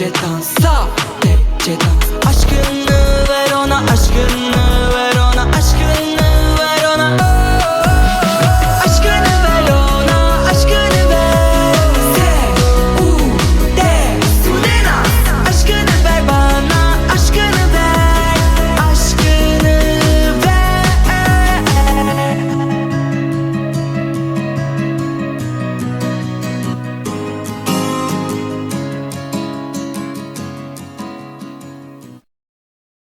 Tepçe dansa, tepçe dans. Aşkın